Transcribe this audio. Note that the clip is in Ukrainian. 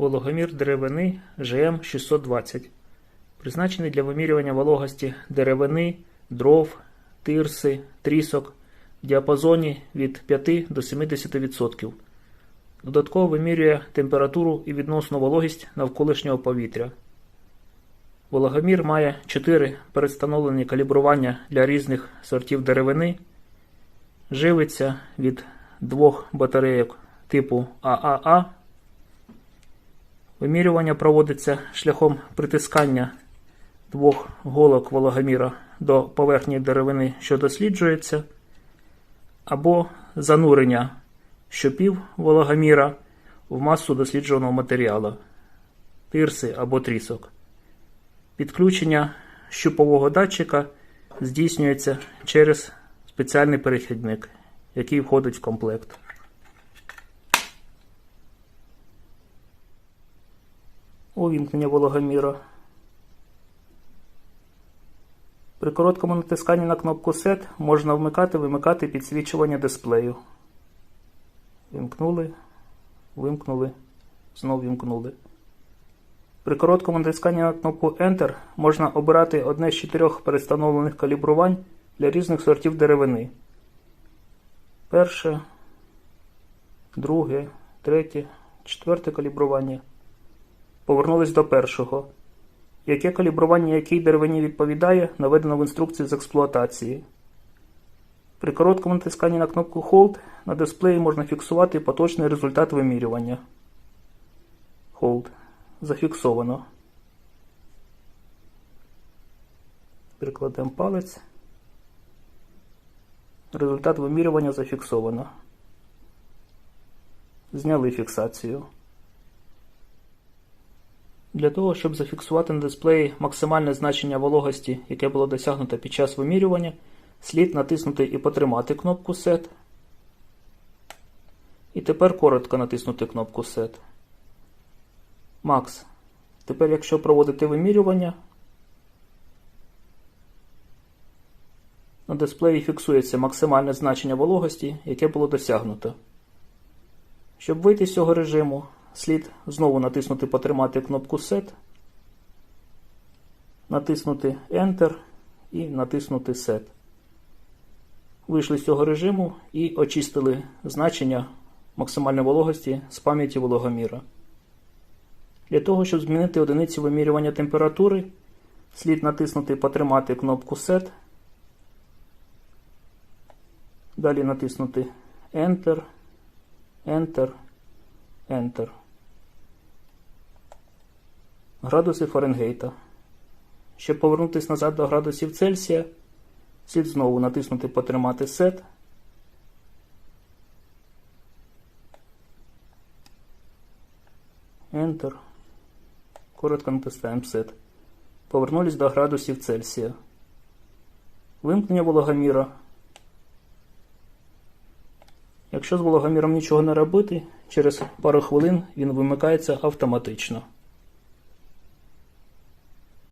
Вологомір деревини ЖМ620. Призначений для вимірювання вологості деревини, дров, тирси, трісок в діапазоні від 5 до 70%. Додатково вимірює температуру і відносну вологість навколишнього повітря. Вологомір має 4 передстановлені калібрування для різних сортів деревини. Живиться від двох батарейок типу ААА. Вимірювання проводиться шляхом притискання двох голок вологоміра до поверхні деревини, що досліджується, або занурення щопів вологоміра в масу досліджуваного матеріалу, тирси або трісок. Підключення щупового датчика здійснюється через спеціальний перехідник, який входить в комплект. Увімкнення вологоміра. При короткому натисканні на кнопку SET можна вмикати-вимикати підсвічування дисплею. Вимкнули, вимкнули, знову вимкнули. При короткому натисканні на кнопку Enter можна обирати одне з чотирьох перестановлених калібрувань для різних сортів деревини. Перше, друге, третє, четверте калібрування. Повернулись до першого. Яке калібрування якій деревині відповідає, наведено в інструкції з експлуатації. При короткому натисканні на кнопку Hold на дисплеї можна фіксувати поточний результат вимірювання. Hold. Зафіксовано. Прикладемо палець. Результат вимірювання зафіксовано. Зняли фіксацію. Для того, щоб зафіксувати на дисплеї максимальне значення вологості, яке було досягнуто під час вимірювання, слід натиснути і потримати кнопку SET. І тепер коротко натиснути кнопку SET. Макс. Тепер, якщо проводити вимірювання, на дисплеї фіксується максимальне значення вологості, яке було досягнуто. Щоб вийти з цього режиму, слід знову натиснути потримати кнопку SET, натиснути Enter і натиснути SET. Вийшли з цього режиму і очистили значення максимальної вологості з пам'яті вологоміра. Для того, щоб змінити одиниці вимірювання температури, слід натиснути потримати кнопку SET, далі натиснути Enter, Enter, Enter. Градуси Фаренгейта. Щоб повернутися назад до градусів Цельсія, слід знову натиснути потримати SET. Enter. Коротко натискаємо SET. Повернулись до градусів Цельсія. Вимкнення вологоміра. Якщо з вологоміром нічого не робити, через пару хвилин він вимикається автоматично.